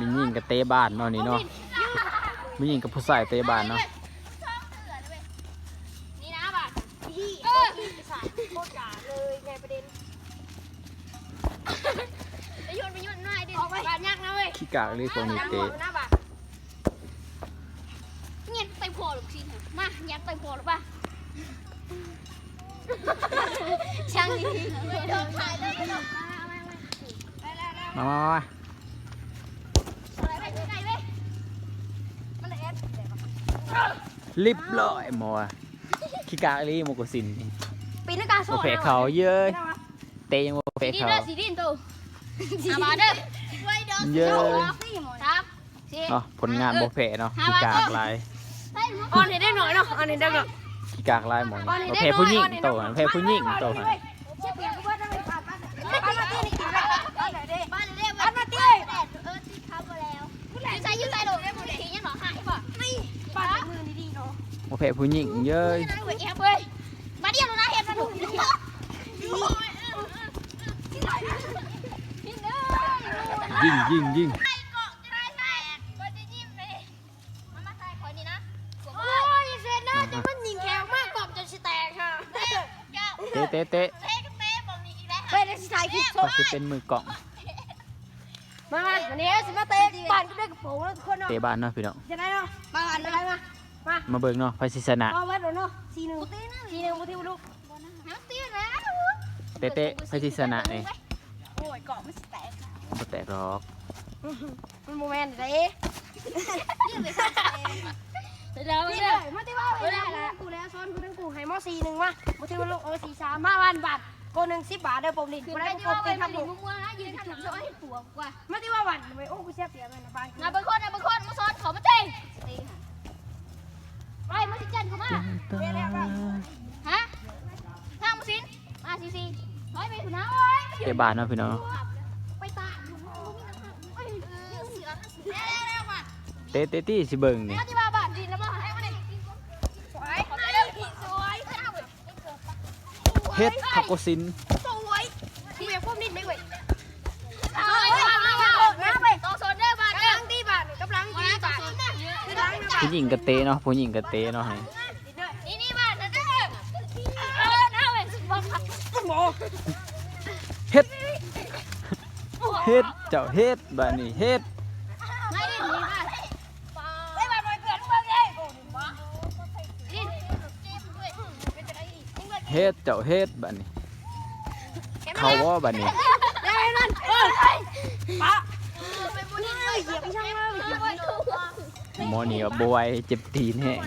มียิงกับเตะบ้านเนาะนี่เนาะมียิงกับผู้ชายเตะบ้านเนาะนี่นะบัตรพี่พี่ไปใส่โคตรกาเลยไงประเด็นไปโยนไปโยนหน่อยดิบาทยักษ์นะเว้ยขี้กากเลยพวกนี้เตะหน้าบ้านเงี้ยไปพอหรือสิมายัดไปพอหรือป่ะช่างดีไม่โดนถ่ายเลยไม่โดนมามามา ไปไกลเว้ย มันเลยแอด ลิบร้อยหมอขี้กากเลยโมกุสินปีนกาโซ่โอเคเขาเยอะเตะยังโอเคสีดินเขาเด้อสีดินตัวอาบาเด้อเยอะครับสีเนาะผลงานโบเพเนาะขี้กากลายออนให้ได้หน่อยเนาะออนให้ได้หน่อยขี้กากลายหมอนี่โอเคผู้หญิงโตหันโอเคผู้หญิงโตหัน นาะโอเคผู้หญิงเยอะนั่นเว้ยแอบเว้ยมาเดียวนะเห็นมาถูกพี่เด้อยิงยิงยิงใส่เกาะจะได้ใส่ก็จะยิ้มเลยมันมาใส่คนนี้นะโอ้ยเซนน่าจะมันยิงแข็งมากกรอบจนสิแตกค่ะเตะเตะเตะเท่ก็เต้บอกนี่อีกแล้วไปได้สิถ่ายคลิปโซ่เขาจะเป็นมือกล่องมาวันนี้สิมาเตะบ้านก็ได้กระโปรงแล้วทุกคนเนาะเตะบ้านเนาะพี่น้องจะได้เนาะมาอันอะไรมา มามาเบิ่งเนาะไฟสิชนะเอาวัดเนาะสี่หนึ่งสี่หนึ่งบุตรีบุลูกน้ำตีแล้วเตะเตะไฟสิชนะนี่โอ้ยกรอบมันสิแตกบ่แตกหรอกมันโมเมนต์เลยยืมไปใส่แล้วนี่เนี่เลยยมาที่ว่าเวลาละกูแล้วซ้อนกูทั้งกูให้มอสี่หนึ่งมาบุตรีบุลูกเออสี่สามห้าพันบาทโกหนึ่งสิบบาทเด้อผมนี่คือกูได้ได้ที่กูว่าไปตีผทำลิบุตมุ่งๆนะยืนถูกโซ่ให้ผัวกว่ามาที่ว่าวันไปโอ้กูเสียเปรียบเลยนะ เตะบ้านเนาะพี่น้องไปตาอยู่เอ้ยเสือเร็วเร็วมาเตะเตะที่สิเบิ่งนี่แล้วที่บ้านบ้านดินแล้วมาให้มาเลยสวยมาเร็วสวยเฮ็ดทักกสินสวยกูอยากพวกนิดไม่ไหวเอาไปเอาไปเอาไปต่อโซนเด้อบ้านกำเด้อลังตีบาทกำลังตีบาทคือล้างนะบาทผู้หญิงกับเตะเนาะผู้หญิงกับเตะเนาะ เฮ็ด เฮ็ด เจ้าเฮ็ดบ้านี้เฮ็ดเฮ็ด เจ้าเฮ็ดบ้านี้เขาว่าบ้านี่เออปะไปบนนี้เลยเหยียบางเลยเหยียบหมอนี่ว่าบวยเจ็บตีนแฮง